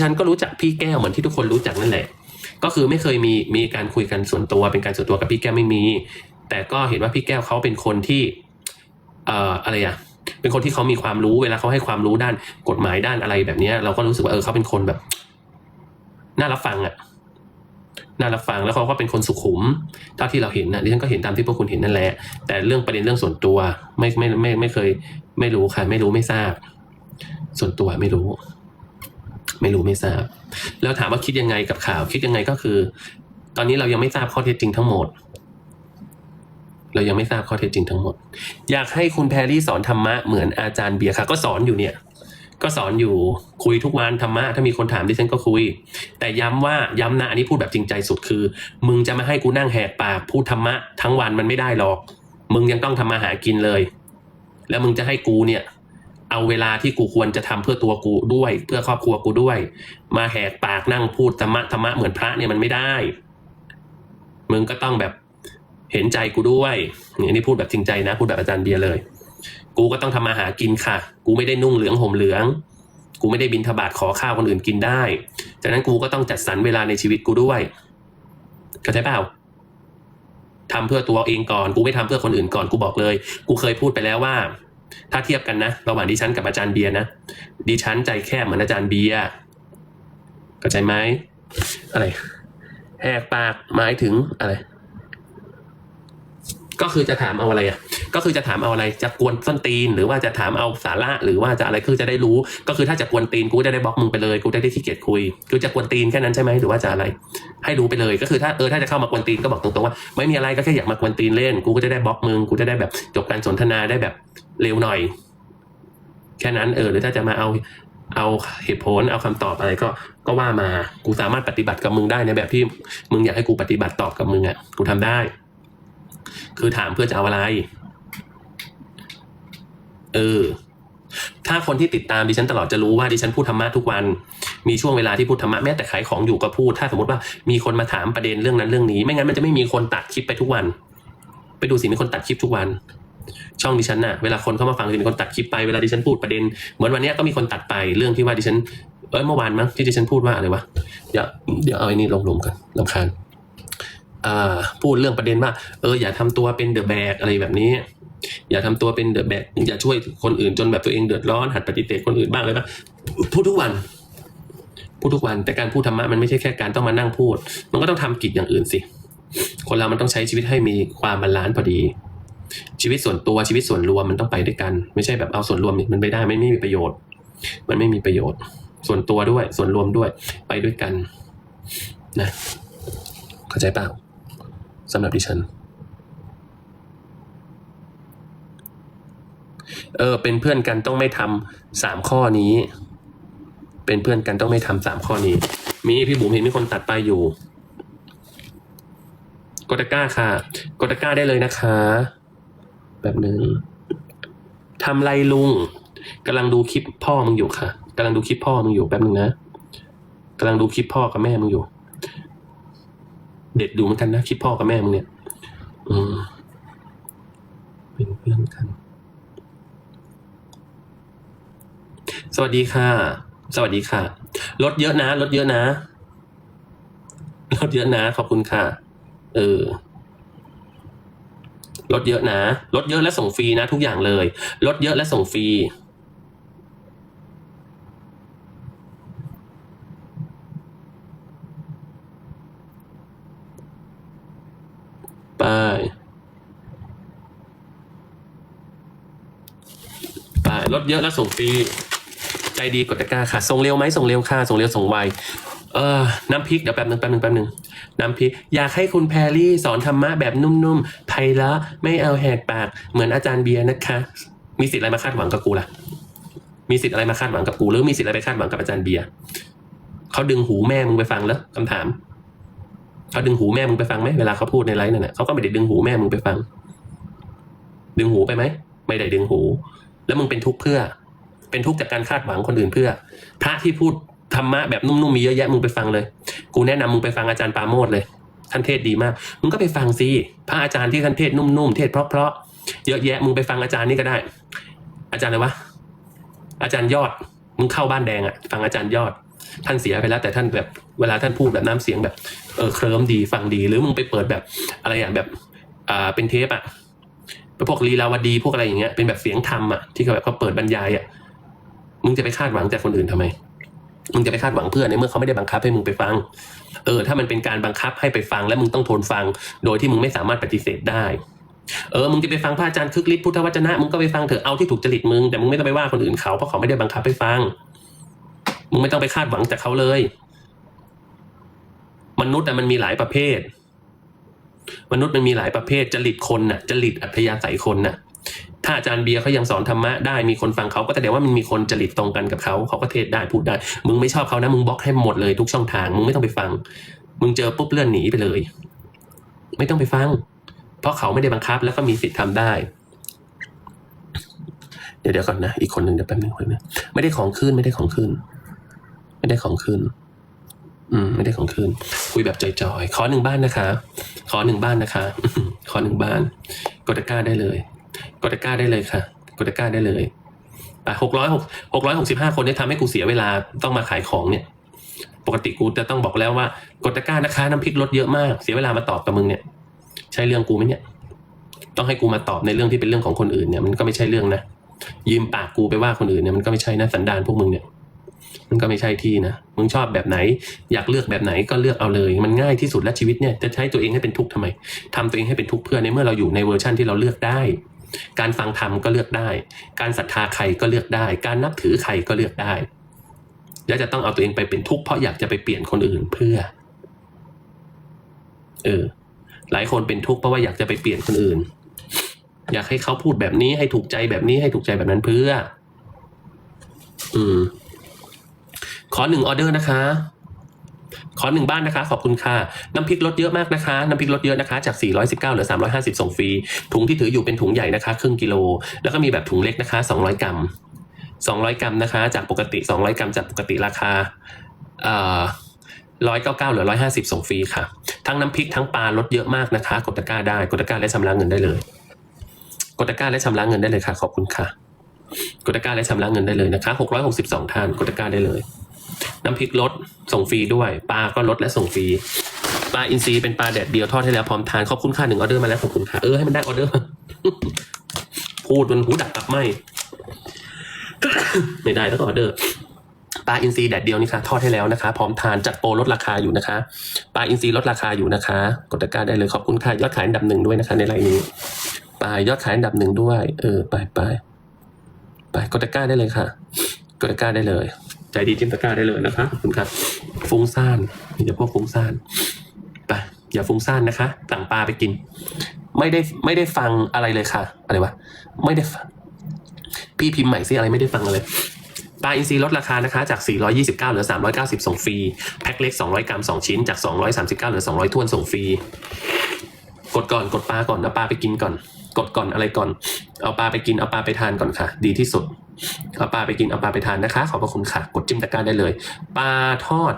ฉันก็รู้จักพี่แก้วเหมือนที่ทุกคนรู้จักนั่นแหละ ก็คือไม่เคยมีมีการคุยกันส่วนตัวเป็นการส่วนตัวกับพี่แก้วไม่มี แต่ก็เห็นว่าพี่แก้วเขาเป็นคนที่เอ่ออะไรอะเป็นคนที่เขามีความรู้เวลาเขาให้ความรู้ด้านกฎหมายด้านอะไรแบบนี้เราก็รู้สึกว่าเออเขาเป็นคนแบบน่ารับฟังอะน่ารับฟังแล้วเขาก็เป็นคนสุขุมเท่าที่เราเห็นนะดิฉันก็เห็นตามที่พวกคุณเห็นนั่นแหละ แต่เรื่องประเด็นเรื่องส่วนตัวไม่ไม่ไม่ไม่เคย ไม่รู้ค่ะ ไม่รู้ไม่ทราบ ส่วนตัวไม่รู้ ไม่รู้ไม่ทราบ แล้วถามว่าคิดยังไงกับข่าว คิดยังไงก็คือ ตอนนี้เรายังไม่ทราบข้อเท็จจริงทั้งหมด เรายังไม่ทราบข้อเท็จจริงทั้งหมด อยากให้คุณแพรรี่สอนธรรมะเหมือนอาจารย์เบียร์ค่ะ ก็สอนอยู่เนี่ย ก็สอนอยู่คุยทุกวันธรรมะถ้ามีคนถามดิฉันก็คุย แต่ย้ำว่าย้ำนะอันนี้พูดแบบจริงใจสุดคือ มึงจะมาให้กูนั่งแหกปากพูดธรรมะทั้งวันมันไม่ได้หรอก มึงยังต้องทำมาหากินเลย แล้วมึงจะให้กูเนี่ย เอาเวลาที่กูควรจะทำเพื่อตัวกูด้วย เพื่อครอบครัวกูด้วย มาแหกปากนั่งพูดธรรมะธรรมะเหมือนพระเนี่ยมันไม่ได้ มึงก็ต้องแบบเห็นใจกูด้วยเนี่ยนี่พูดแบบจริงใจนะ พูดแบบอาจารย์เบียร์เลย กูก็ต้องทำมาหากินค่ะ กูไม่ได้นุ่งเหลืองห่มเหลือง กูไม่ได้บินทบาทขอข้าวคนอื่นกินได้ จากนั้นกูก็ต้องจัดสรรเวลาในชีวิตกูด้วยเข้าใจเปล่าทำเพื่อตัวเองก่อน กูไม่ทำเพื่อคนอื่นก่อน กูบอกเลย กูเคยพูดไปแล้วว่า ถ้าเทียบกันนะ ระหว่างดิฉันกับอาจารย์เบียร์นะ ดิฉันใจแคบเหมือนอาจารย์เบียร์เข้าใจไหมอะไร แหกปากหมายถึงอะไร ก็คือจะถามเอาอะไรอะก็คือจะถามเอาอะไรจะกวนส้นตีน หรือว่าจะถามเอาสาระหรือว่าจะอะไรคือจะได้รู้ ก็คือถ้าจะกวนตีนกูจะได้บล็อกมึงไปเลยกูจะได้ขี้เกียจคุยคือจะกวนตีนแค่นั้นใช่ไหมหรือว่าจะอะไร ให้รู้ไปเลยก็คือถ้าเออถ้าจะเข้ามากวนตีนก็บอกตรงๆว่า ไม่มีอะไรก็แค่อยากมากวนตีนเล่นกูก็จะได้บล็อกมึงกูจะได้แบบจบการสนทนาได้แบบเร็วหน่อย แค่นั้นเออหรือถ้าจะมาเอาเอาเหตุผลเอาคำตอบอะไรก็ก็ว่ามา กูสามารถปฏิบัติกับมึงได้ในแบบที่มึงอยากให้กูปฏิบัติตอบกับมึงอะกูทำได้ คือถามเพื่อจะเอาอะไร เออ ถ้าคนที่ติดตามดิฉันตลอดจะรู้ว่าดิฉันพูดธรรมะทุกวัน มีช่วงเวลาที่พูดธรรมะแม้แต่ขายของอยู่ก็พูด ถ้าสมมติว่ามีคนมาถามประเด็นเรื่องนั้นเรื่องนี้ ไม่งั้นมันจะไม่มีคนตัดคลิปไปทุกวัน ไปดูสิมีคนตัดคลิปทุกวัน ช่องดิฉันน่ะเวลาคนเข้ามาฟังจะมีคนตัดคลิปไปเวลาดิฉันพูดประเด็น เหมือนวันนี้ก็มีคนตัดไปเรื่องที่ว่าดิฉันเอ้ยเมื่อวานมั้งที่ดิฉันพูดว่าอะไรวะเดี๋ยวเดี๋ยวเอาไอ้นี่ลงลงกันลำคาญ พูดเรื่องประเด็นว่าเอออย่าทำตัวเป็นเดอะแบกอะไรแบบนี้ อย่าทำตัวเป็นเดอะแบกอย่าช่วยคนอื่นจนแบบตัวเองเดือดร้อนหัดปฏิเสธคนอื่นบ้างเลยบ้างพูดทุกวัน พูดทุกวัน แต่การพูดธรรมะมันไม่ใช่แค่การต้องมานั่งพูด มันก็ต้องทำกิจอย่างอื่นสิ คนเรามันต้องใช้ชีวิตให้มีความบาลานซ์พอดี ชีวิตส่วนตัวชีวิตส่วนรวมมันต้องไปด้วยกัน ไม่ใช่แบบเอาส่วนรวมมันไม่ได้ไม่ไม่มีประโยชน์ มันไม่มีประโยชน์ ส่วนตัวด้วยส่วนรวมด้วยไปด้วยกัน นะ เข้าใจเปล่า สำหรับดิฉัน เออ เป็นเพื่อนกันต้องไม่ทำสามข้อนี้ เป็นเพื่อนกันต้องไม่ทำสามข้อนี้ มีพี่บุ๋มเห็นมีคนตัดไปอยู่ กดตะกร้าค่ะ กดตะกร้าได้เลยนะคะ แบบหนึ่งทำไรลุงกำลังดูคลิปพ่อมึงอยู่ค่ะกำลังดูคลิปพ่อมึงอยู่แป๊บหนึ่งนะกำลังดูคลิปพ่อกับแม่มึงอยู่ เด็ดดูเหมือนกันนะคลิปพ่อกับแม่มึงเนี่ยอืมเป็นเพื่อนกัน สวัสดีค่ะ สวัสดีค่ะลดเยอะนะลดเยอะนะลดเยอะนะ ขอบคุณค่ะ เออลดเยอะนะลดเยอะและส่งฟรีนะ ทุกอย่างเลยลดเยอะและส่งฟรี ไป ไปลด เยอะและส่งฟรีใจดีกดตะกร้าค่ะ ส่งเร็วไหมส่งเร็วค่ะ ส่งเร็วส่งไวเออน้ำพริกเดี๋ยวแป๊บนึงแป๊บนึงแป๊บนึงน้ำพริก อยากให้คุณแพรรี่สอนธรรมะแบบนุ่มๆไพเราะไม่เอาแหกปากเหมือนอาจารย์เบียร์นะคะ มีสิทธิ์อะไรมาคาดหวังกับกูล่ะ มีสิทธิ์อะไรมาคาดหวังกับกูหรือมีสิทธิ์อะไรไปคาดหวังกับอาจารย์เบียร์เขาดึงหูแม่มึงไปฟังแล้วคำถามเขาดึงหูแม่มึงไปฟังไหมเวลาเขาพูดในไลฟ์นั่นแหละเขาก็ไม่ได้ดึงหูแม่มึงไปฟัง ดึงหูไปไหมไม่ได้ดึงหู แล้วมึงเป็นทุกข์เพื่อ เป็นทุกข์จากการคาดหวังคนอื่นเพื่อ พระที่พูดธรรมะแบบนุ่มๆมีเยอะแยะมึงไปฟังเลย กูแนะนำมึงไปฟังอาจารย์ปาโมดเลย ท่านเทศดีมาก มึงก็ไปฟังสิพระอาจารย์ที่ท่านเทศนุ่มๆเทศเพราะๆเยอะแยะมึงไปฟังอาจารย์นี่ก็ได้ อาจารย์อะไรวะอาจารย์ยอดมึงเข้าบ้านแดงอะฟังอาจารย์ยอด ท่านเสียไปแล้วแต่ท่านแบบเวลาท่านพูดแบบน้ำเสียงแบบเออเคลิ้มดีฟังดี หรือมึงไปเปิดแบบอะไรอย่างแบบอ่าเป็นเทปอะ พวกลีลาวดีพวกอะไรอย่างเงี้ยเป็นแบบเสียงธรรมอะที่เขาแบบเขาเปิดบรรยายอะมึงจะไปคาดหวังจากคนอื่นทำไมมึงจะไปคาดหวังเพื่อนในเมื่อเขาไม่ได้บังคับให้มึงไปฟัง เออ ถ้ามันเป็นการบังคับให้ไปฟัง แล้วมึงต้องทนฟัง โดยที่มึงไม่สามารถปฏิเสธได้ เออ มึงจะไปฟังพระอาจารย์คึกฤทธิ์พุทธวจนะ มึงก็ไปฟังเถอะ เอาที่ถูกจริตมึง แต่มึงไม่ต้องไปว่าคนอื่นเขา เพราะเขาไม่ได้บังคับให้ฟัง มึงไม่ต้องไปคาดหวังจากเขาเลย มนุษย์อะมันมีหลายประเภท มนุษย์มันมีหลายประเภทจริตคนน่ะจริตอัธยาศัยคนน่ะถ้าอาจารย์เบียร์เขายังสอนธรรมะได้มีคนฟังเขาก็แสดงว่ามันมีคนจริตตรงกันกับเขาเขาก็เทศได้พูดได้ มึงไม่ชอบเขานะมึงบล็อกให้หมดเลยทุกช่องทางมึงไม่ต้องไปฟัง มึงเจอปุ๊บเลื่อนหนีไปเลย ไม่ต้องไปฟัง เพราะเขาไม่ได้บังคับแล้วก็มีสิทธิ์ทำได้ เดี๋ยวเดี๋ยวก่อนนะอีกคนหนึ่งเดี๋ยวแป๊บนึงคนนึงไม่ได้ของขึ้นไม่ได้ของขึ้น ไม่ได้ของขึ้น อืมไม่ได้ของขึ้นคุยแบบจอยๆ ขอหนึ่งบ้านนะคะ ขอหนึ่งบ้านนะคะ ขอหนึ่งบ้านกดตะกร้าได้เลยกดตะกร้าได้เลยค่ะกดตะกร้าได้เลยอะหกร้อยหกหกร้อยหกสิบห้าคนเนี่ยทำให้กูเสียเวลาต้องมาขายของเนี่ย ปกติกูจะต้องบอกแล้วว่ากดตะกร้านะคะน้ำพริกลดเยอะมาก เสียเวลามาตอบกับมึงเนี่ย ใช่เรื่องกูไหมเนี่ย ต้องให้กูมาตอบในเรื่องที่เป็นเรื่องของคนอื่นเนี่ยมันก็ไม่ใช่เรื่องนะยืมปากกูไปว่าคนอื่นเนี่ยมันก็ไม่ใช่นะสันดานพวกมึงเนี่ย มันก็ไม่ใช่ที่นะมึงชอบแบบไหน อยากเลือกแบบไหนก็เลือกเอาเลย มันง่ายที่สุดและชีวิตเนี่ยจะใช้ตัวเองให้เป็นทุกข์ทำไมทำตัวเองให้เป็นทุกข์เพื่อในเมื่อเราอยู่ในเวอร์ชันที่เราเลือกได้ การฟังธรรมก็เลือกได้ การศรัทธาใครก็เลือกได้ การนับถือใครก็เลือกได้ แล้วจะต้องเอาตัวเองไปเป็นทุกข์เพราะอยากจะไปเปลี่ยนคนอื่นเพื่อ เออ หลายคนเป็นทุกข์เพราะว่าอยากจะไปเปลี่ยนคนอื่น อยากให้เขาพูดแบบนี้ให้ถูกใจแบบนี้ให้ถูกใจแบบนั้นเพื่อ อืม อหนึ่งออเดอร์นะคะ ขอหนึ่งบ้านนะคะ ขอบคุณค่ะ น้ำพริกลดเยอะมากนะคะ น้ำพริกลดเยอะนะคะ จาก 419เหลือ 350 ส่งฟรี ถุงที่ถืออยู่เป็นถุงใหญ่นะคะ ครึ่งกิโล แล้วก็มีแบบถุงเล็กนะคะ 200 กรัม 200 กรัมนะคะ จากปกติ 200 กรัมจากปกติราคาเอ่อ199เก้าเหลือ150ส่งฟรีค่ะ ทั้งน้ำพริกทั้งปลาลดเยอะมากนะคะ กดตะกร้าได้กดตะกร้าและชำระเงินได้เลย กดตะกร้าและชำระเงินได้เลยค่ะ ขอบคุณค่ะ กดตะกร้าและชำระเงินได้เลยนะคะ662ท่านกดตะกร้าได้เลย น้ำพริกลดส่งฟรีด้วยปลาก็ลดและส่งฟรีปลาอินทรีเป็นปลาแดดเดียวทอดให้แล้วพร้อมทานขอบคุณค่ะหนึ่งออเดอร์มาแล้วขอบคุณค่ะเออให้มันได้ออเดอร์พูดมันหูดับกับไม่ไม่ได้แล้วก็ออเดอร์ปลาอินทรีแดดเดียวนี่ค่ะทอดให้แล้วนะคะ พร้อมทานจัดโปรลดราคาอยู่นะคะปลาอินทรีลดราคาอยู่นะคะ กดตะกร้าได้เลยขอบคุณค่ะยอดขายอันดับหนึ่งด้วยนะคะ ในไลน์นี้ไปยอดขายอันดับหนึ่งด้วย เออไปไปไปกดตะกร้าได้เลยค่ะ กดตะกร้าได้เลย ใจดีจิ้มตะกร้าได้เลยนะคะขอบคุณครับฟงซ่านอย่าพวกฟงซ่านไปอย่าฟุ้งซ่านนะคะสั่งปลาไปกิน ไม่ได้ไม่ได้ฟังอะไรเลยค่ะ อะไรวะไม่ได้ฟังพี่พิมพ์ใหม่สิอะไรไม่ได้ฟังอะไรปลาอินทรีลดราคานะคะ จาก 429 เหลือ 390 ส่งฟรี แพ็คเล็ก 200 กรัม 2 ชิ้น จาก 239 เหลือ 200ท้วนส่งฟรี กดก่อน กดปลาก่อน เอาปลาไปกินก่อน กดก่อนอะไรก่อน เอาปลาไปกิน เอาปลาไปทานก่อนค่ะ ดีที่สุด เอาปลาไปกินเอาปลาไปทานนะคะ ขอบพระคุณค่ะ กดจิ้มตะกร้าได้เลยปลาทอด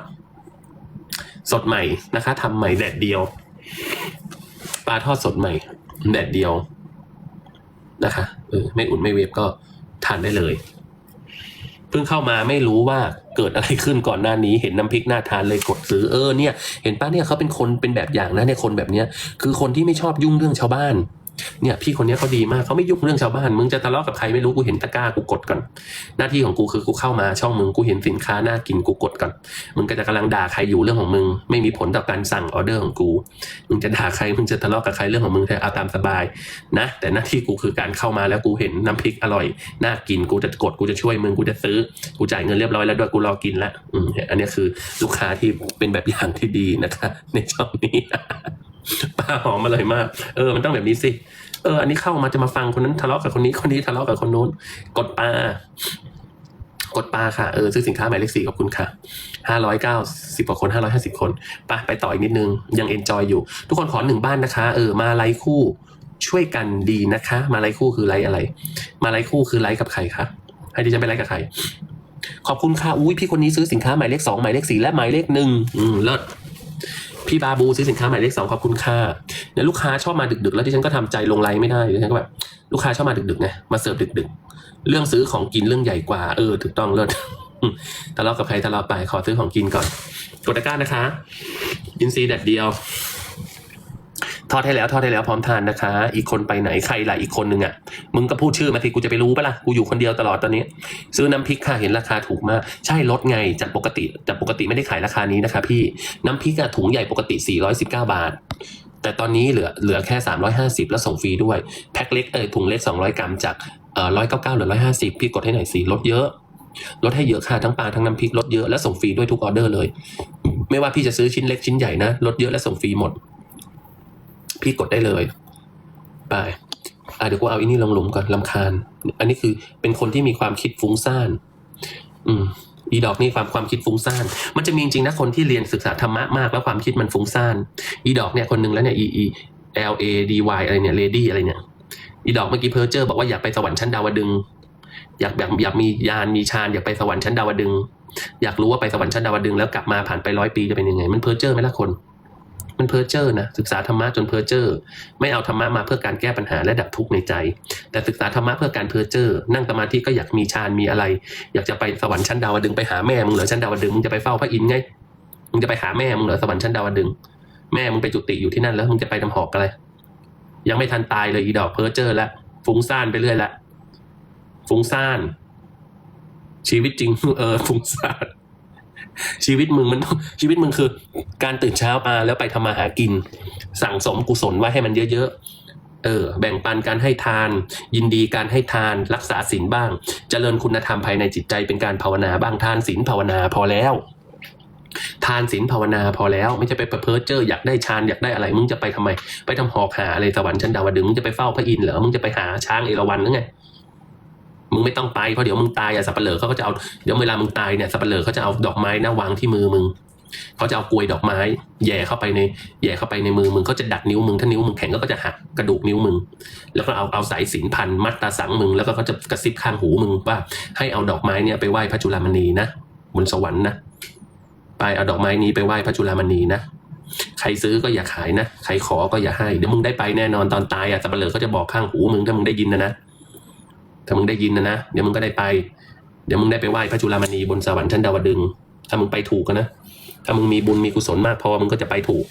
สดใหม่นะคะทำใหม่แดดเดียวปลาทอดสดใหม่แดดเดียวนะคะเออไม่อุ่นไม่เวฟก็ทานได้เลยเพิ่งเข้ามาไม่รู้ว่าเกิดอะไรขึ้นก่อนหน้านี้ เห็นน้ำพริกน่าทานเลยกดซื้อเออเนี่ย เห็นป้าเนี่ยเขาเป็นคนเป็นแบบอย่างนะเนี่ยคนแบบเนี้ยคือคนที่ไม่ชอบยุ่งเรื่องชาวบ้าน เนี่ยพี่คนนี้เขาดีมากเขาไม่ยุ่งเรื่องชาวบ้าน มึงจะทะเลาะกับใครไม่รู้กูเห็นตะกร้ากูกดก่อน หน้าที่ของกูคือกูเข้ามาช่องมึงกูเห็นสินค้าน่ากินกูกดก่อนมึงก็จะกำลังด่าใครอยู่เรื่องของมึง ไม่มีผลต่อการสั่งออเดอร์ของกู มึงจะด่าใครมึงจะทะเลาะกับใครเรื่องของมึงเถอเอาตามสบายนะ แต่หน้าที่กูคือการเข้ามาแล้วกูเห็นน้ำพริกอร่อยน่ากินกูจะกดกูจะช่วยมึงกูจะซื้อกูจ่ายเงินเรียบร้อยแล้วด้วยกูรอกินละอืมอันนี้คือลูกค้าที่เป็นแบบอย่างที่ดีนะคะ ในช่องนี้ ป้าหอมอร่อยมาก เออ มันต้องแบบนี้สิ เออ อันนี้เข้ามาจะมาฟังคนนั้นทะเลาะกับคนนี้ คนนี้ทะเลาะกับคนนู้น กดปลากดปลาค่ะ เออ ซื้อสินค้าหมายเลขสี่ขอบคุณค่ะห้าร้อยเก้าสิบกว่าคนห้าร้อยห้าสิบคนไปไปต่ออีกนิดนึง ยังเอนจอยอยู่ ทุกคนขอหนึ่งบ้านนะคะ เออ มาไลค์คู่ช่วยกันดีนะคะ มาไลค์คู่คือไลค์อะไร มาไลค์คู่คือไลค์กับใครคะ ให้ดิฉันไปไลค์กับใคร ขอบคุณค่ะ อุ้ยพี่คนนี้ซื้อสินค้าหมายเลขสองหมายเลขสี่และหมายเลขหนึ่งอืม เลิศ พี่บาบูซื้อสินค้าหมายเลขสองขอบคุณค่ะเนี่ยลูกค้าชอบมาดึกๆ แล้วที่ฉันก็ทำใจลงไลน์ไม่ได้ดิฉันก็แบบลูกค้าชอบมาดึกๆไงมาเสิร์ฟดึกๆ เรื่องซื้อของกินเรื่องใหญ่กว่าเออถูกต้องเลิศทะเลาะกับใครทะเลาะไปขอซื้อของกินก่อนกดตะกร้านะคะ อินซีแดดเดียว ทอดให้แล้วทอดให้แล้วพร้อมทานนะคะ อีกคนไปไหนใครล่ะอีกคนนึงอะ มึงก็พูดชื่อมาสิกูจะไปรู้ปะล่ะกูอยู่คนเดียวตลอดตอนนี้ ซื้อน้ำพริกค่ะเห็นราคาถูกมาก ใช่ลดไงจากปกติจากปกติไม่ได้ขายราคานี้นะคะพี่น้ำพริกอะถุงใหญ่ปกติ 419 บาท แต่ตอนนี้เหลือเหลือแค่ 350 แล้วส่งฟรีด้วยแพ็คเล็กเออถุงเล็ก 200 กรัมจากเอ่อ199เหลือ150 พี่กดให้หน่อยสิลดเยอะลดให้เยอะค่ะทั้งปลาทั้งน้ำพริกลดเยอะและส่งฟรีด้วยทุกออเดอร์เลย ไม่ว่าพี่จะซื้อชิ้นเล็กชิ้นใหญ่นะลดเยอะและส่งฟรีหมด พี่กดได้เลย ไปอะเดี๋ยวกูเอาอันนี้ลงหลุมก่อนลำคาญ อันนี้คือเป็นคนที่มีความคิดฟุ้งซ่าน อืมอีดอกนี่ความความคิดฟุ้งซ่าน มันจะมีจริงนะคนที่เรียนศึกษาธรรมะมากแล้วความคิดมันฟุ้งซ่าน อีดอกเนี่ยคนหนึ่งแล้วเนี่ย e e l a d y อะไรเนี่ย lady อะไรเนี่ย อีดอกเมื่อกี้เพอร์เจอร์บอกว่าอยากไปสวรรค์ชั้นดาวดึง อยากแบบอยากมียานมีฌานอยากไปสวรรค์ชั้นดาวดึง อยากรู้ว่าไปสวรรค์ชั้นดาวดึงแล้วกลับมาผ่านไปร้อยปีจะเป็นยังไง มันเพอร์เจอร์ไหมล่ะคน มันเพอเจอร์นะศึกษาธรรมะจนเพอเจอร์ไม่เอาธรรมะมาเพื่อการแก้ปัญหาและดับทุกข์ในใจ แต่ศึกษาธรรมะเพื่อการเพอเจอร์นั่งสมาธิก็อยากมีฌานมีอะไร อยากจะไปสวรรค์ชั้นดาวดึงไปหาแม่มึงเหรอชั้นดาวดึงมึงจะไปเฝ้าพระอินทร์ไงมึงจะไปหาแม่มึงเหรอสวรรค์ชั้นดาวดึงแม่มึงไปจุติอยู่ที่นั่นแล้วมึงจะไปทำหอกอะไร ยังไม่ทันตายเลยอีดอกเพอเจอร์แล้วฟุ้งซ่านไปเรื่อยละฟุ้งซ่าน ชีวิตจริงเออฟุ้งซ่าน ชีวิตมึงมันชีวิตมึงคือ การตื่นเช้ามาแล้วไปทำมาหากิน สั่งสมกุศลไว้ให้มันเยอะๆเออ แบ่งปันการให้ทาน ยินดีการให้ทานรักษาศีลบ้าง เจริญคุณธรรมภายในจิตใจเป็นการภาวนาบ้างทานศีลภาวนาพอแล้ว ทานศีลภาวนาพอแล้ว ไม่จะไปเพ้อเจ้ออยากได้ฌานอยากได้อะไร มึงจะไปทำไม ไปทำหอกหาอะไรสวรรค์ชั้นดาวดึงมึงจะไปเฝ้าพระอินทร์เหรอมึงจะไปหาช้างเอราวัณหรือไง มึงไม่ต้องไปเพราะเดี๋ยวมึงตายอะสับเปลือเขาก็จะเอาเดี๋ยวเวลามึงตายเนี่ยสับเปลือเขาจะเอาดอกไม้น้าวางที่มือมึงเขาจะเอากลวยดอกไม้แย่เข้าไปในแย่เข้าไปในมือมึงเขาจะดัดนิ้วมึงถ้านิ้วมึงแข็งก็จะหักกระดูกนิ้วมึง แล้วก็เอาเอาสายสินพันมัดตาสังมึงแล้วก็เขาจะกระซิบข้างหูมึงว่าให้เอาดอกไม้เนี่ยไปไหว้พระจุลามณีนะบนสวรรค์นะไปเอาดอกไม้นี้ไปไหว้พระจุลามณีนะใครซื้อก็อย่าขายนะ ใครขอก็อย่าให้ เดี๋ยวมึงได้ไปแน่นอนตอนตายอะสับเปลือเขาจะบอกข้างหูมึงถ้ามึงได้ยินนะนะ ถ้ามึงได้ยินนะนะ เดี๋ยวมึงก็ได้ไป เดี๋ยวมึงได้ไปไหว้พระจุลามณีบนสวรรค์ชั้นดาวดึง ถ้ามึงไปถูกนะ ถ้ามึงมีบุญมีกุศลมากพอมึงก็จะไปถูก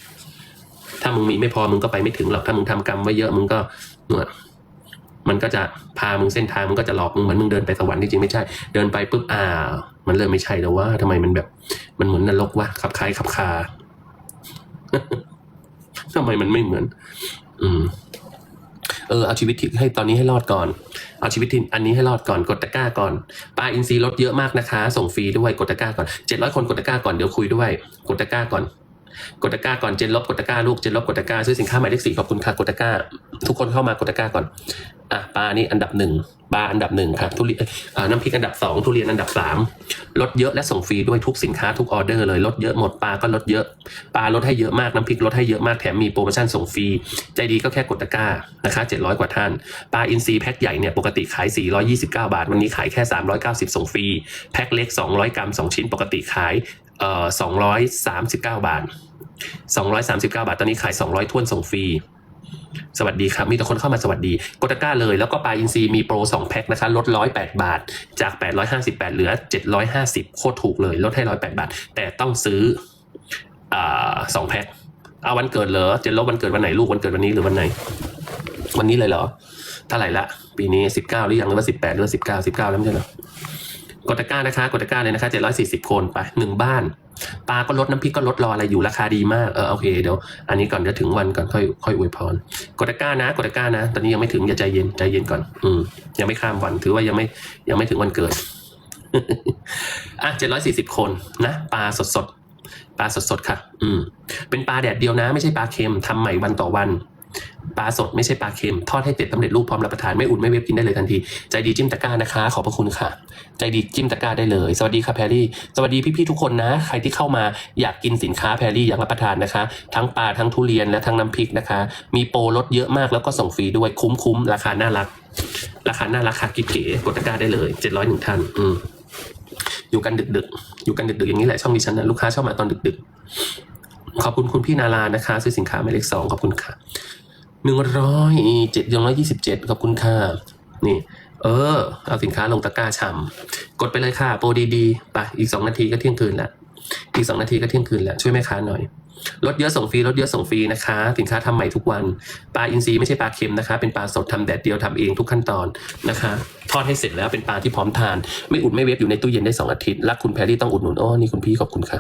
ถ้ามึงมีไม่พอมึงก็ไปไม่ถึงหรอก ถ้ามึงทำกรรมไว้เยอะมึงก็เนี่ยมันก็จะพามึงเส้นทางมึงก็จะหลอกมึงเหมือนมึงเดินไปสวรรค์ที่จริงไม่ใช่ เดินไปปุ๊บอ่า มันเริ่มไม่ใช่แล้วว่าทำไมมันแบบ มันเหมือนนรกวะขับคล้ายขับคาทำไมมันไม่เหมือน อืม เออเอาชีวิตที่ให้ตอนนี้ให้รอดก่อน เอาชีวิตที่อันนี้ให้รอดก่อนกดตะกร้าก่อนปลาอินทรีย์ลดเยอะมากนะคะ ส่งฟรีด้วยกดตะกร้าก่อนเจ็ดร้อยคนกดตะกร้าก่อนเดี๋ยวคุยด้วยกดตะกร้าก่อน กดตะกร้าก่อนเจนลบกดตะกร้าลูกเจนลบกดตะกร้าซื้อสินค้าหมายเลขสี่ขอบคุณค่ะกดตะกร้า ทุกคนเข้ามากดตะกร้าก่อนอะปลานี่อันดับหนึ่งปลาอันดับหนึ่งครับทุเรียนน้ำพริกอันดับสองทุเรียนอันดับสามลดเยอะและส่งฟรีด้วยทุกสินค้าทุกออเดอร์เลยลดเยอะหมดปลาก็ลดเยอะปลาลดให้เยอะมากน้ำพริกลดให้เยอะมากแถมมีโปรโมชั่นส่งฟรีใจดีก็แค่กดตะกร้านะคะ700 กว่าท่านปลาอินทรีแพ็คใหญ่เนี่ยปกติขาย 429 บาท วันนี้ขายแค่ 390 ส่งฟรีแพ็คเล็ก 200 กรัม 2 ชิ้นปกติขายเอ่อ239 บาท 239 บาท ตอนนี้ขาย 200 ท้วนส่งฟรี สวัสดีครับ มีแต่คนเข้ามาสวัสดี กดตะกร้าเลย แล้วก็ปลาอินทรีมีโปร 2 แพ็คนะคะ ลด 108 บาท จาก 858 เหลือ 750 โคตรถูกเลย ลดให้ 108 บาท แต่ต้องซื้ออสองแพ็ค เอาวันเกิดเหรอ เจนลบวันเกิดวันไหนลูก วันเกิดวันนี้หรือวันไหน วันนี้เลยเหรอ เท่าไหร่ละ ปีนี้สิบเก้าหรือยัง หรือว่าสิบแปดหรือว่าสิบเก้าสิบเก้าแล้วไม่ใช่เหรอกดตะกร้านะคะ กดตะกร้าเลยนะคะเจ็ดร้อยสี่สิบคนไปหนึ่งบ้าน ปลาก็ลดน้ำพริกก็ลดรออะไรอยู่ราคาดีมากเออโอเคเดี๋ยวอันนี้ก่อนจะถึงวันก่อนค่อยค่อยอวยพรกดตะก้านะกดตะก้านะ ตอนนี้ยังไม่ถึงอย่าใจเย็นใจเย็นก่อน อืมยังไม่ข้ามวันถือว่ายังไม่ยังไม่ถึงวันเกิดอะเจ็ดร้อยสี่สิบคนนะปลาสดสดปลาสดสดค่ะ อืมเป็นปลาแดดเดียวนะ ไม่ใช่ปลาเค็มทำใหม่วันต่อวัน ปลาสดไม่ใช่ปลาเค็ม ทอดให้เสร็จสำเร็จรูปพร้อมรับประทานไม่อุ่นไม่เวฟกินได้เลยทันที ใจดีจิ้มตะกร้านะคะ ขอบพระคุณค่ะ ใจดีจิ้มตะกร้าได้เลย สวัสดีค่ะแพรรี่ สวัสดีพี่ๆทุกคนนะ ใครที่เข้ามาอยากกินสินค้าแพรรี่อยากรับประทานนะคะ ทั้งปลาทั้งทุเรียนและทั้งน้ำพริกนะคะ มีโปรลดเยอะมากแล้วก็ส่งฟรีด้วยคุ้มๆราคาน่ารัก ราคาน่ารักค่ะกิ๊บเก๋กดตะกร้าได้เลยเจ็ดร้อยหนึ่งท่านอืมอยู่กันดึกๆ อยู่กันดึกๆอย่างนี้แหละช่องดิฉันนะลูกค้าชอบมาตอนดึกๆ ขอบคุณคุณพี่นารานะคะ ซื้อสินค้าหมายเลขสองขอบคุณค่ะ หนึ่งร้อยเจ็ดยังร้อยยี่สิบเจ็ดขอบคุณค่ะ นี่ เออ เอาสินค้าลงตะกร้าฉ่ำกดไปเลยค่ะโปรดีๆไปอีกสองนาทีก็เที่ยงคืนละอีกสองนาทีก็เที่ยงคืนล้วช่วยแม่ค้าหน่อยลดเยอะส่งฟรีลดเยอะส่งฟรีนะคะ สินค้าทำใหม่ทุกวันปลาอินทรีไม่ใช่ปลาเค็มนะคะ เป็นปลาสดทำแดดเดียวทำเองทุกขั้นตอนนะคะ ทอดให้เสร็จแล้วเป็นปลาที่พร้อมทาน ไม่อุดไม่เวฟอยู่ในตู้เย็นได้สองอาทิตย์รักคุณแพรรี่ต้องอุดหนุนอ้อนี่คุณพี่ขอบคุณค่ะ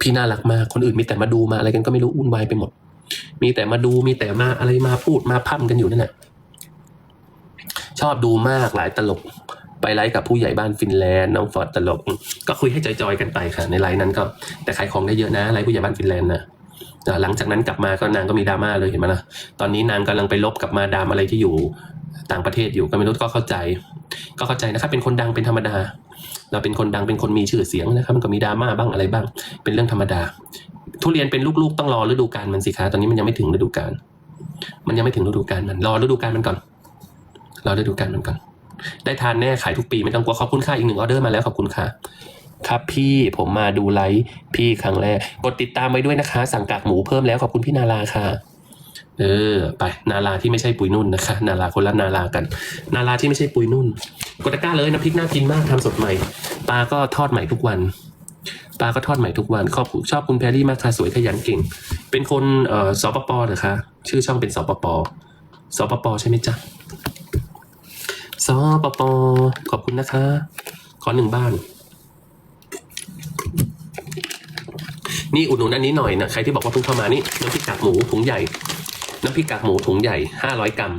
พี่น่ารักมากคนอื่นมีแต่มาดูมาอะไรกันก็ไม่รู้วุ่นวายไปหมด มีแต่มาดูมีแต่มาอะไรมาพูดมาพั่มกันอยู่นั่นแหละชอบดูมากหลายตลก ไปไลฟ์กับผู้ใหญ่บ้านฟินแลนด์น้องฟอร์ดตลก ก็คุยให้จอยๆกันไปค่ะ ในไลฟ์นั้นก็ แต่ขายของได้เยอะนะไลฟ์ผู้ใหญ่บ้านฟินแลนด์นะหลังจากนั้นกลับมาก็นางก็มีดราม่าเลยเห็นไหมล่ะตอนนี้นางกำลังไปลบกับมาดามอะไรที่อยู่ต่างประเทศอยู่ก็ไม่รู้ก็เข้าใจ ก็เข้าใจนะครับเป็นคนดังเป็นธรรมดา เราเป็นคนดังเป็นคนมีชื่อเสียงนะครับ มันก็มีดราม่าบ้างอะไรบ้าง เป็นเรื่องธรรมดา ทุเรียนเป็นลูกๆ ต้องรอฤดูกาลมันสิคะตอนนี้มันยังไม่ถึงฤดูกาลมันยังไม่ถึงฤดูกาลมัน รอฤดูกาลมันก่อนรอฤดูกาลมันก่อน ได้ทานแน่ขายทุกปีไม่ต้องกลัวขอบคุณค่ะอีกหนึ่งออเดอร์มาแล้วขอบคุณค่ะครับพี่ผมมาดูไลฟ์พี่ครั้งแรก กดติดตามไว้ด้วยนะคะ สั่งกากหมูเพิ่มแล้วขอบคุณพี่นาราค่ะ เออ ไปนาราที่ไม่ใช่ปุยนุ่นนะคะ นาราคนละนารากัน นาราที่ไม่ใช่ปุยนุ่น กดตะกร้าเลยน้ำพริกน่ากินมากทำสดใหม่ปลาก็ทอดใหม่ทุกวัน ปลาก็ทอดใหม่ทุกวันขอบชอบคุณแพรรี่มากค่ะสวยขยันเก่ง เป็นคนเอ่อสปปเหรอคะชื่อช่องเป็นสปปสปปใช่ไหมจ๊ะสปปขอบคุณนะคะ ขอหนึ่งบ้าน นี่อุดหนุนอันนี้หน่อยนะใครที่บอกว่าเพิ่งเข้ามานี่น้ำพริกกากหมูถุงใหญ่น้ำพริกกากหมูถุงใหญ่ห้าร้อยกรัม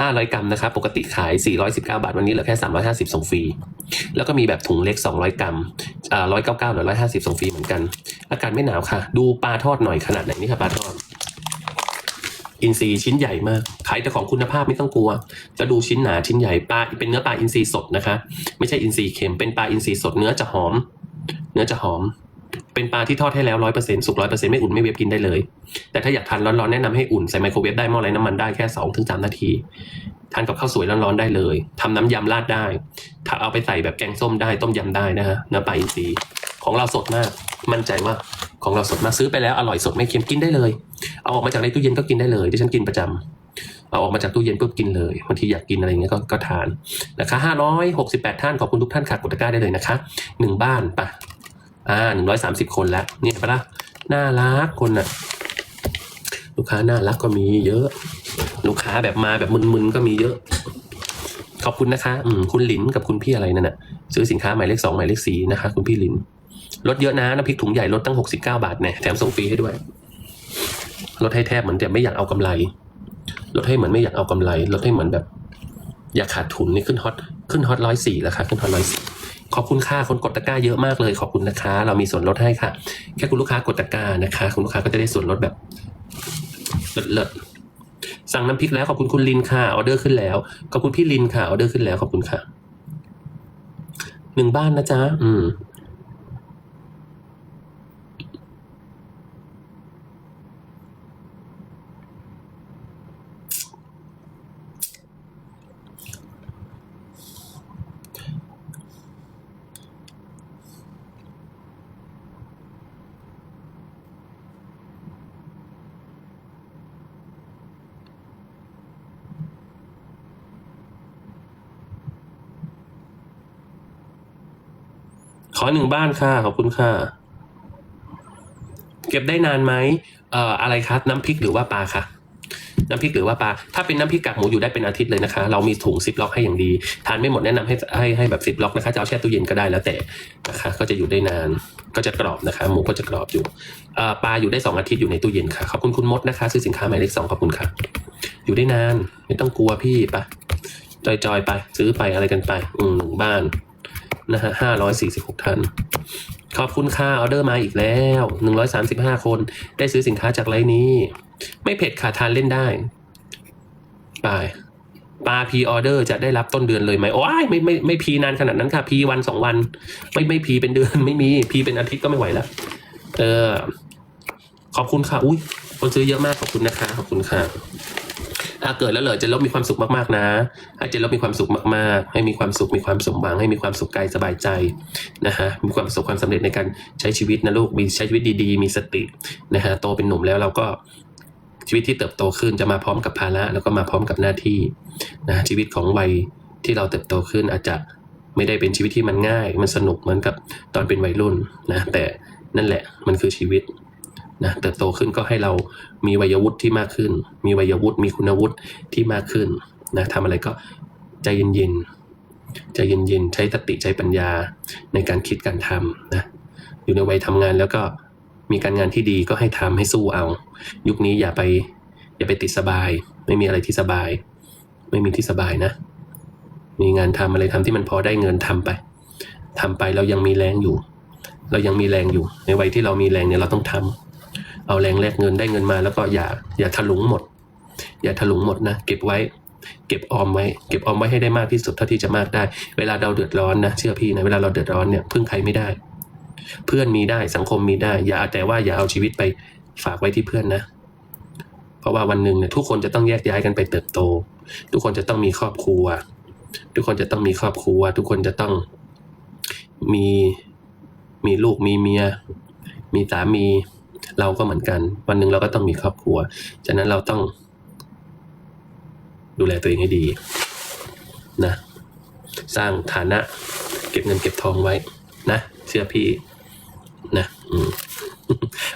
ห้าร้อยกรัมนะครับ ปกติขายสี่ร้อยสิบเก้าบาท วันนี้เหลือแค่สามร้อยห้าสิบส่งฟรี แล้วก็มีแบบถุงเล็กสองร้อยกรัมอ่าร้อยเก้าเก้าหรือร้อยห้าสิบส่งฟรีเหมือนกัน อากาศไม่หนาวค่ะ ดูปลาทอดหน่อยขนาดไหนนี่ค่ะปลาทอด อินทรีย์ชิ้นใหญ่มาก ขายแต่ของคุณภาพไม่ต้องกลัว จะดูชิ้นหนาชิ้นใหญ่ ปลาเป็นเนื้อปลาอินทรีย์สดนะคะ ไม่ใช่อินทรีย์เค็ม เป็นปลาอินทรีย์สด เนื้อจะหอม เนื้อจะหอม เป็นปลาที่ทอดให้แล้วร้อยเปอร์เซ็นสุกร้อยเปอร์เซ็นไม่อุ่นไม่เวฟกินได้เลย แต่ถ้าอยากทานร้อนๆแนะนำให้อุ่นใส่ไมโครเวฟได้หม้อไร้น้ำมันได้แค่สองถึงสามนาทีทานกับข้าวสวยร้อนๆได้เลยทำน้ำยำราดได้ ถ้าเอาไปใส่แบบแกงส้มได้ต้มยำได้นะฮะเนื้อปลาอินทรีของเราสดมาก มั่นใจว่าของเราสดมากซื้อไปแล้วอร่อยสดไม่เค็มกินได้เลย เอาออกมาจากในตู้เย็นก็กินได้เลยที่ฉันกินประจำเอาออกมาจากตู้เย็นปุ๊บกินเลยบางทีอยากกินอะไรเงี้ยก็ก็ทานนะคะห้าร้อยหกสิบแปดท่านขอบคุณทุกท่านค่ะกดตะกร้าได้เลยนะคะหนึ่งบ้านปะ อ่าหนึ่งร้อยสามสิบคนแล้ว เนี่ยปะล่ะน่ารักคนน่ะ ลูกค้าน่ารักก็มีเยอะ ลูกค้าแบบมาแบบมึนๆก็มีเยอะ ขอบคุณนะคะ อืมคุณหลินกับคุณพี่อะไรนั่นน่ะ ซื้อสินค้าหมายเลขสองหมายเลขสี่นะคะ คุณพี่หลินลดเยอะนะน้ำพริกถุงใหญ่ลดตั้งหกสิบเก้าบาทแน่แถมส่งฟรีให้ด้วยลดให้แทบเหมือนแต่ไม่อยากเอากำไรลดให้เหมือนไม่อยากเอากำไรลดให้เหมือนแบบ อยากขาดทุนนี่ขึ้นฮอตขึ้นฮอตร้อยสี่แล้วค่ะขึ้นฮอตร้อยสี่ ขอบคุณค่าคนกดตะกร้าเยอะมากเลยขอบคุณนะคะ เรามีส่วนลดให้ค่ะ แค่คุณลูกค้ากดตะกร้านะคะ คุณลูกค้าก็จะได้ส่วนลดแบบเลิศสั่งน้ำพริกแล้วขอบคุณคุณลินค่ะออเดอร์ขึ้นแล้วขอบคุณพี่ลินค่ะออเดอร์ขึ้นแล้วขอบคุณค่ะหนึ่งบ้านนะจ๊ะอืม หนึ่งบ้านค่ะ ขอบคุณค่ะ เก็บได้นานไหมเอ่ออะไรครับน้ำพริกหรือว่าปลาค่ะน้ำพริกหรือว่าปลา ถ้าเป็นน้ำพริกกากหมูอยู่ได้เป็นอาทิตย์เลยนะคะ เรามีถุงซิปล็อกให้อย่างดี ทานไม่หมดแนะนำให้ให้ให้แบบซิปล็อกนะคะ จะเอาแช่ตู้เย็นก็ได้แล้วแต่นะคะ ก็จะอยู่ได้นาน ก็จะกรอบนะคะ หมูก็จะกรอบอยู่ปลาอยู่ได้สองอาทิตย์อยู่ในตู้เย็นค่ะ ขอบคุณคุณมดนะคะ ซื้อสินค้าหมายเลขสองขอบคุณค่ะ อยู่ได้นาน ไม่ต้องกลัวพี่ไปจอยๆไป ซื้อไปอะไรกันไป อืมบ้าน นะฮะห้าร้อยสี่สิบหกท่าน ขอบคุณค่ะออเดอร์มาอีกแล้วหนึ่งร้อยสามสิบห้าคน ได้ซื้อสินค้าจากไลน์นี้ ไม่เผ็ดค่ะทานเล่นได้ ไปปลาพีออเดอร์จะได้รับต้นเดือนเลยไหมโอ้ยไม่ไม่ไม่พีนานขนาดนั้นค่ะพีวันสองวัน ไม่ไม่พีเป็นเดือนไม่มีพีเป็นอาทิตย์ก็ไม่ไหวแล้วเออขอบคุณค่ะ อุ้ยคนซื้อเยอะมากขอบคุณนะคะ ขอบคุณค่ะ ถ้าเกิดแล้วเหรอเจะลบมีความสุขมากๆนะให้เจะลบมีความสุขมากๆ ให้มีความสุขมีความสมหวังให้มีความสุขกายสบายใจนะฮะมีความประสบความสำเร็จในการใช้ชีวิตนะลูกมีใช้ชีวิตดีๆ มีสตินะฮะโตเป็นหนุ่มแล้วเราก็ชีวิตที่เติบโตขึ้นจะมาพร้อมกับภาระแล้วก็มาพร้อมกับหน้าที่นะชีวิตของวัยที่เราเติบโตขึ้นอาจจะไม่ได้เป็นชีวิตที่มันง่าย มันสนุกเหมือนกับตอนเป็นวัยรุ่นนะแต่นั่นแหละมันคือชีวิต นะเติบโตขึ้นก็ให้เรามีวัยวุฒิที่มากขึ้น มีวัยวุฒิมีคุณวุฒิที่มากขึ้นนะทำอะไรก็ใจเย็นๆใจเย็นๆใช้สติใช้ปัญญาในการคิดการทำนะอยู่ในวัยทำงานแล้วก็มีการงานที่ดีก็ให้ทำให้สู้เอา ยุคนี้อย่าไปอย่าไปติดสบาย ไม่มีอะไรที่สบาย ไม่มีที่สบายนะ มีงานทำอะไรทำที่มันพอได้เงินทำไปทำไปเรายังมีแรงอยู่ เรายังมีแรงอยู่ ในวัยที่เรามีแรงเนี่ยเราต้องทำ เอาแรงแลกเงินได้เงินมา แล้วก็อย่าอย่าถลุงหมด อย่าถลุงหมดนะเก็บไว้ เก็บออมไว้ เก็บออมไว้ให้ได้มากที่สุดเท่าที่จะมากได้ เวลาเราเดือดร้อนนะเชื่อพี่นะเวลาเราเดือดร้อนเนี่ยพึ่งใครไม่ได้ เพื่อนมีได้สังคมมีได้ อย่าแต่ว่าอย่าเอาชีวิตไปฝากไว้ที่เพื่อนนะ เพราะว่าวันหนึ่งเนี่ยทุกคนจะต้องแยกย้ายกันไปเติบโต ทุกคนจะต้องมีครอบครัว ทุกคนจะต้องมีครอบครัว ทุกคนจะต้องมีมีลูกมีเมีย มีสามี เราก็เหมือนกัน วันหนึ่งเราก็ต้องมีครอบครัว ฉะนั้นเราต้อง ดูแลตัวเองให้ดี นะ สร้างฐานะ เก็บเงินเก็บทองไว้ นะเชื่อพี่ นะอื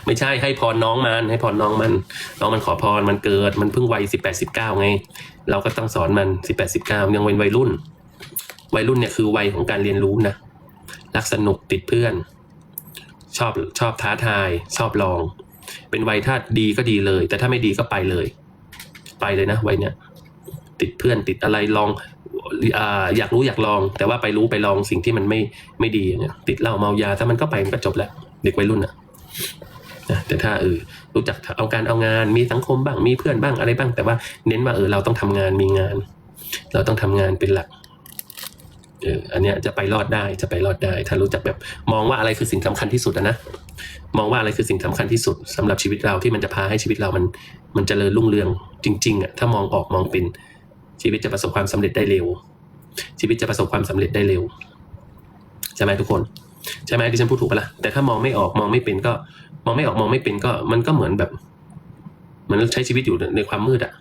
ไม่ใช่ให้พรน้องมันให้พรน้องมัน น้องมันขอพรมันเกิด มันเพิ่งวัยสิบแปดสิบเก้าไง เราก็ต้องสอนมันสิบแปดสิบเก้ายังเป็นวัยรุ่น วัยรุ่นเนี่ยคือวัยของการเรียนรู้นะรักสนุกติดเพื่อน ชอบชอบท้าทาย ชอบลอง เป็นวัยถ้าดีก็ดีเลย แต่ถ้าไม่ดีก็ไปเลย ไปเลยนะวัยเนี้ยติดเพื่อนติดอะไรลองอ่าอยากรู้อยากลอง แต่ว่าไปรู้ไปลองสิ่งที่มันไม่ไม่ดีเงี้ยติดเหล้าเมายาถ้ามันก็ไปมันก็จบแล้วเด็กวัยรุ่นอะนะแต่ถ้าเออรู้จักเอาการเอางานมีสังคมบ้างมีเพื่อนบ้างอะไรบ้าง แต่ว่าเน้นว่าเออเราต้องทำงานมีงาน เราต้องทำงานเป็นหลัก เอออันเนี้ยจะไปรอดได้จะไปรอดได้ ถ้ารู้จักแบบมองว่าอะไรคือสิ่งสำคัญที่สุดนะมองว่าอะไรคือสิ่งสำคัญที่สุดสำหรับชีวิตเราที่มันจะพาให้ชีวิตเรามันมันจเจริญรุ่งเรืองจริงๆอะถ้ามองออกมองเป็นชีวิตจะประสบความสำเร็จได้เร็ว ชีวิตจะประสบความสำเร็จได้เร็วใช่ไหมทุกคนใช่ไหมที่ฉันพูดถูกปะล่ะแต่ถ้ามองไม่ออกมองไม่เป็นก็ มองไม่ออกมองไม่เป็นก็ มันก็เหมือนแบบเหมือนใช้ชีวิตอยู่ในความมืดอะ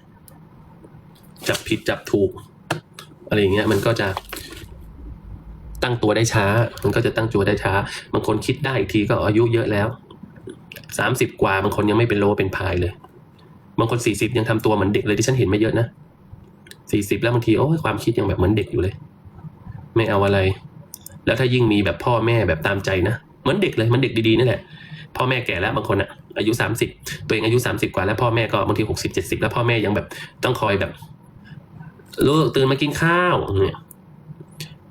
จับผิดจับถูกอะไรอย่างเงี้ยมันก็จะ ตั้งตัวได้ช้า มันก็จะตั้งตัวได้ช้า บางคนคิดได้อีกทีก็อายุเยอะแล้วสามสิบกว่าบางคนยังไม่เป็นโลเป็นพายเลย บางคนสี่สิบยังทำตัวเหมือนเด็กเลยที่ฉันเห็นไม่เยอะนะสี่สิบแล้วบางทีโอ้ยความคิดยังแบบเหมือนเด็กอยู่เลย ไม่เอาอะไร แล้วถ้ายิ่งมีแบบพ่อแม่แบบตามใจนะเหมือนเด็กเลยเหมันเด็กดีๆนั่นแหละพ่อแม่แก่แล้วบางคนอะอายุสามสิบตัวเองอายุสามสิบกว่าแล้วพ่อแม่ก็บางทีหกสิบเจ็ดสิบแล้วพ่อแม่ยังแบบต้องคอยแบบลูกตื่นมากินข้าวเนี่ย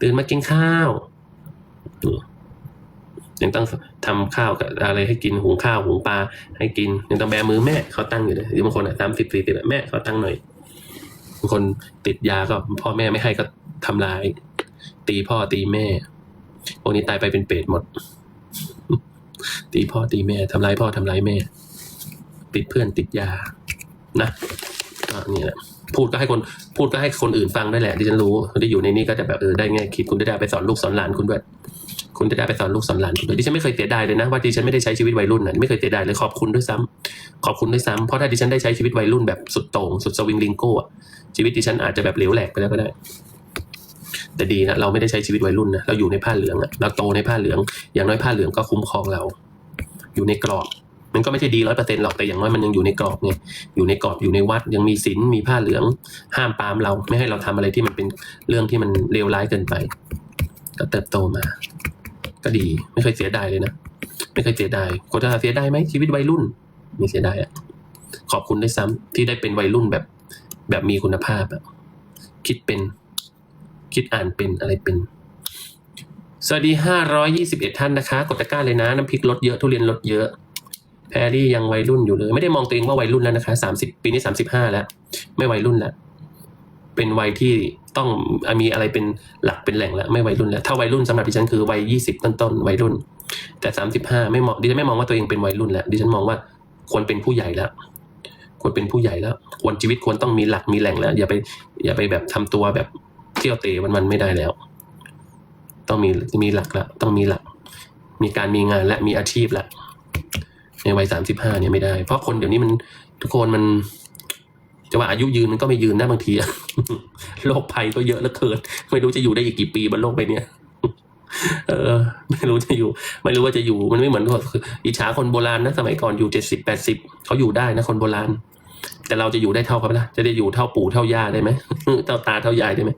ตื่นมากินข้าวยังต้องทำข้าวกับอะไรให้กินหุงข้าวหุงปลาให้กินยังต้องแบมือแม่เขาตั้งอยู่เลยหรือบางคนอะสามสิบสี่สิบแม่เขาตั้งหน่อยบางคนติดยาก็พ่อแม่ไม่ให้ก็ทำร้าย ตีพ่อตีแม่พวกนี้ตายไปเป็นเปรตหมด ตีพ่อตีแม่ทำร้ายพ่อทำร้ายแม่ ติดเพื่อนติดยานะก็นี่แหละ พูดก็ให้คนพูดก็ให้คนอื่นฟังได้แหละที่ฉันรู้คนที่อยู่ในนี้ก็จะแบบเออได้ไงคิดคุณจะได้ไปสอนลูกสอนหลานคุณด้วยคุณจะได้ไปสอนลูกสอนหลานคุณด้วยดิฉันไม่เคยเสียดายเลยนะว่าดิฉันไม่ได้ใช้ชีวิตวัยรุ่นนะไม่เคยเสียดายเลยขอบคุณด้วยซ้ำขอบคุณด้วยซ้ำเพราะถ้าดิฉันได้ใช้ชีวิตวัยรุ่นแบบสุดโต่งสุดสวิงลิงโก้อะชีวิตดิฉันอาจจะแบบเหลวแหลกไปแล้วก็ได้ แต่ดีนะเราไม่ได้ใช้ชีวิตวัยรุ่นนะเราอยู่ในผ้าเหลืองเราโตในผ้าเหลือง อย่างน้อยผ้าเหลืองก็คุ้มครองเรา อยู่ในกรอบ มันก็ไม่ใช่ดีร้อยเปอร์เซ็นต์หรอกแต่อย่างน้อยมันยังอยู่ในกรอบไงอยู่ในกรอบอยู่ในวัดยังมีศีลมีผ้าเหลือง ห้ามปามเรา ไม่ให้เราทำอะไรที่มันเป็นเรื่องที่มันเลวร้ายเกินไป ก็เติบโตมา ก็ดีไม่เคยเสียดายเลยนะไม่เคยเสียดายคนจะเสียดายไหมชีวิตวัยรุ่นไม่เสียดายอะขอบคุณด้วยซ้ำที่ได้เป็นวัยรุ่นแบบ แบบมีคุณภาพอะคิดเป็น คิดอ่านเป็นอะไรเป็นสวัสดีห้าร้อยยี่สิบเอ็ดท่านนะคะ กดตะกร้าเลยนะ น้ำพริกลดเยอะ ทุเรียนลดเยอะ แพรรี่ยังวัยรุ่นอยู่เลย ไม่ได้มองตัวเองว่าวัยรุ่นแล้วนะคะสามสิบปีนี้สามสิบห้าแล้ว ไม่วัยรุ่นแล้วเป็นวัยที่ต้องมีอะไรเป็นหลักเป็นแหล่งแล้ว ไม่วัยรุ่นแล้วถ้าวัยรุ่นสำหรับดิฉันคือวัยยี่สิบต้นๆวัยรุ่น แต่สามสิบห้าไม่มองดิฉันไม่มองว่าตัวเองเป็นวัยรุ่นแล้วดิฉันมองว่าควรเป็นผู้ใหญ่แล้วควรเป็นผู้ใหญ่แล้ว ควรชีวิตควรต้องมีหลักมีแหล่งแล้ว อย่าไป อย่าไปแบบทำตัวแบบเที่ยวเตะมันมันไม่ได้แล้ว ต้องมีมีหลักละต้องมีหลัก มีการมีงานและมีอาชีพละ ในวัยสามสิบห้าเนี่ยไม่ได้ เพราะคนเดี๋ยวนี้มันทุกคนมันจะว่าอายุยืนมันก็ไม่ยืนนะบางทีโรคภัยก็เยอะเหลือเกินไม่รู้จะอยู่ได้อีกกี่ปีบนโลกใบเนี้ยเออ ไม่รู้จะอยู่ ไม่รู้ว่าจะอยู่มันไม่เหมือนกับอิจฉาคนโบราณนะสมัยก่อนอยู่เจ็ดสิบแปดสิบเขาอยู่ได้นะคนโบราณ แต่เราจะอยู่ได้เท่าเขาไหมล่ะจะได้อยู่เท่าปู่เท่าย่าได้ไหมเท่าตาเท่ายายได้ไหม